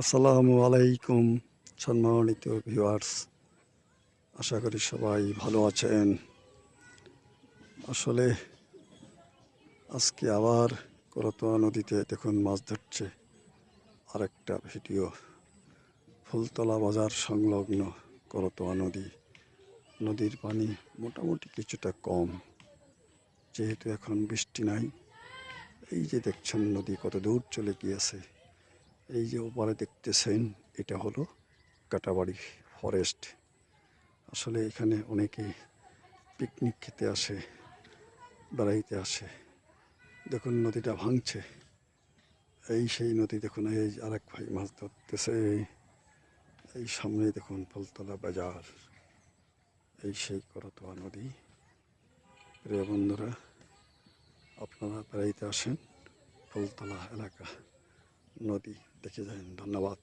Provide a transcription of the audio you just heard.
আসসালামু আলাইকুম, সম্মানিত ভিউয়ার্স আশা করি সবাই ভালো আছেন। আসলে আজকে আবার করতোয়া নদীতে দেখুন মাছ ধরছে। আরেকটা ভিডিও। ফুলতলা বাজার সংলগ্ন করতোয়া নদী। নদীর পানি মোটামুটি কিছুটা কম। যেহেতু এখন বৃষ্টি নাই, এই যে দেখছেন নদী কত দূর চলে গিয়েছে। এই যে ওপারে দেখতেছেন, এটা হলো কাটাবাড়ি ফরেস্ট আসলে এখানে অনেকে পিকনিক খেতে আসে, বেড়াইতে আসে। দেখুন নদীটা ভাঙছে। এই সেই নদী দেখুন, এই আরেক ভাই মাছ ধরতেছে। এই সামনে দেখুন ফুলতলা বাজার। এই সেই করতোয়া নদী। প্রিয় বন্ধুরা, আপনারা বেড়াইতে আসেন ফুলতলা এলাকা। নদী দেখে যান ধন্যবাদ।